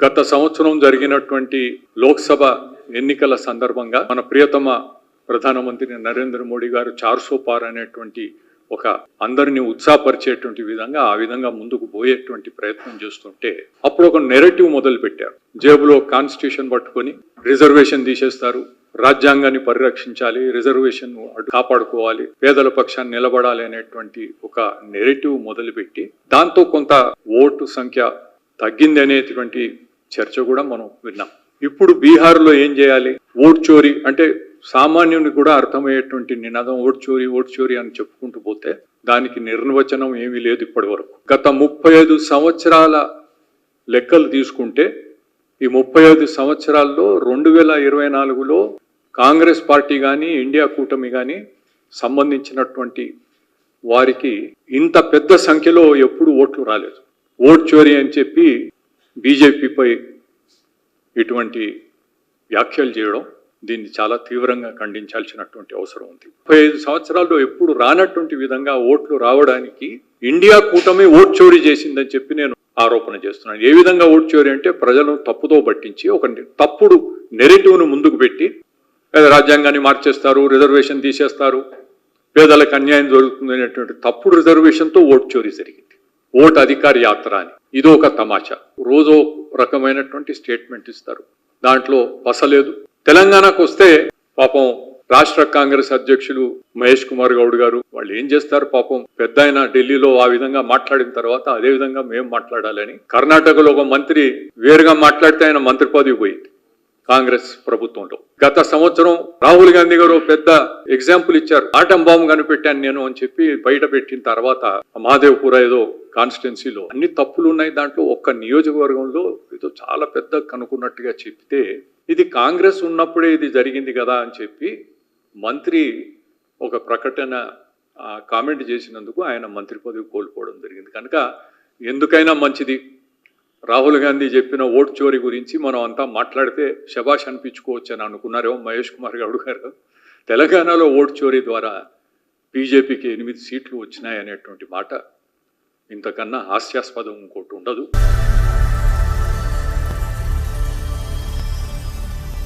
గత సంవత్సరం జరిగినటువంటి లోక్సభ ఎన్నికల సందర్భంగా మన ప్రియతమ ప్రధానమంత్రి నరేంద్ర మోడీ గారు చార్సో పార్ అనేటువంటి ఒక అందరిని ఉత్సాహపరిచేటువంటి విధంగా ఆ విధంగా ముందుకు పోయేటువంటి ప్రయత్నం చేస్తుంటే అప్పుడు ఒక నెరేటివ్ మొదలు పెట్టారు జేబులో కాన్స్టిట్యూషన్ పట్టుకొని రిజర్వేషన్ తీసేస్తారు. రాజ్యాంగాన్ని పరిరక్షించాలి రిజర్వేషన్ కాపాడుకోవాలి పేదల పక్షాన్ని నిలబడాలి అనేటువంటి ఒక నెరేటివ్ మొదలుపెట్టి దాంతో కొంత ఓటు సంఖ్య తగ్గింది అనేటువంటి చర్చ కూడా మనం విన్నాం. ఇప్పుడు బీహార్లో ఏం చేయాలి? ఓట్ చోరీ అంటే సామాన్యుని కూడా అర్థమయ్యేటువంటి నినాదం ఓట్ చోరీ ఓట్ చోరీ అని చెప్పుకుంటూ పోతే దానికి నిర్వచనం ఏమీ లేదు ఇప్పటి వరకు. గత ముప్పై ఐదు సంవత్సరాల లెక్కలు తీసుకుంటే ఈ ముప్పై ఐదు సంవత్సరాల్లో రెండు వేల ఇరవై నాలుగులో కాంగ్రెస్ పార్టీ కానీ ఇండియా కూటమి కానీ సంబంధించినటువంటి వారికి ఇంత పెద్ద సంఖ్యలో ఎప్పుడు ఓట్లు రాలేదు. ఓట్ చోరీ అని చెప్పి బీజేపీపై ఇటువంటి వ్యాఖ్యలు చేయడం దీన్ని చాలా తీవ్రంగా ఖండించాల్సినటువంటి అవసరం ఉంది. ముప్పై ఐదు సంవత్సరాల్లో ఎప్పుడు రానటువంటి విధంగా ఓట్లు రావడానికి ఇండియా కూటమి ఓట్ చోరీ చేసిందని చెప్పి నేను ఆరోపణ చేస్తున్నాను. ఏ విధంగా ఓట్ చోరీ అంటే ప్రజలను తప్పుతో పట్టించి ఒక తప్పుడు నెరేటివ్ను ముందుకు పెట్టి రాజ్యాంగాన్ని మార్చేస్తారు రిజర్వేషన్ తీసేస్తారు పేదలకు అన్యాయం జరుగుతుంది అనేటువంటి తప్పుడు రిజర్వేషన్తో ఓట్ చోరీ జరిగింది. ఓట్ అధికార యాత్ర అని. ఇది ఒక తమాషా. రోజు రకమైనటువంటి స్టేట్మెంట్ ఇస్తారు. దాంట్లో పసలేదు. తెలంగాణకు వస్తే పాపం రాష్ట్ర కాంగ్రెస్ అధ్యక్షులు మహేష్ కుమార్ గౌడ్ గారు వాళ్ళు ఏం చేస్తారు పాపం? పెద్ద ఆయన ఢిల్లీలో ఆ విధంగా మాట్లాడిన తర్వాత అదే విధంగా మేము మాట్లాడాలని. కర్ణాటకలో ఒక మంత్రి వేరుగా మాట్లాడితే ఆయన మంత్రి పదవి పోయింది. కాంగ్రెస్ ప్రభుత్వంలో. గత సంవత్సరం రాహుల్ గాంధీ గారు పెద్ద ఎగ్జాంపుల్ ఇచ్చారు. ఆటం బాంబు కనిపెట్టాను నేను అని చెప్పి బయట పెట్టిన తర్వాత మహాదేవ్పుర ఏదో కాన్స్టిట్యున్సీలో అన్ని తప్పులు ఉన్నాయి దాంట్లో ఒక్క నియోజకవర్గంలో ఏదో చాలా పెద్ద కనుక్కున్నట్టుగా చెప్తే ఇది కాంగ్రెస్ ఉన్నప్పుడే ఇది జరిగింది కదా అని చెప్పి మంత్రి ఒక ప్రకటన కామెంట్ చేసినందుకు ఆయన మంత్రి పదవి కోల్పోవడం జరిగింది. కనుక ఎందుకైనా మంచిది. రాహుల్ గాంధీ చెప్పిన ఓట్ చోరీ గురించి మనం అంతా మాట్లాడితే శబాష్ అనిపించుకోవచ్చు అని అనుకున్నారేమో మహేష్ కుమార్ గౌడ్ గారు. తెలంగాణలో ఓట్ చోరీ ద్వారా బీజేపీకి ఎనిమిది సీట్లు వచ్చినాయి అనేటువంటి మాట. ఇంతకన్నా హాస్యాస్పదం ఇంకోటి ఉండదు.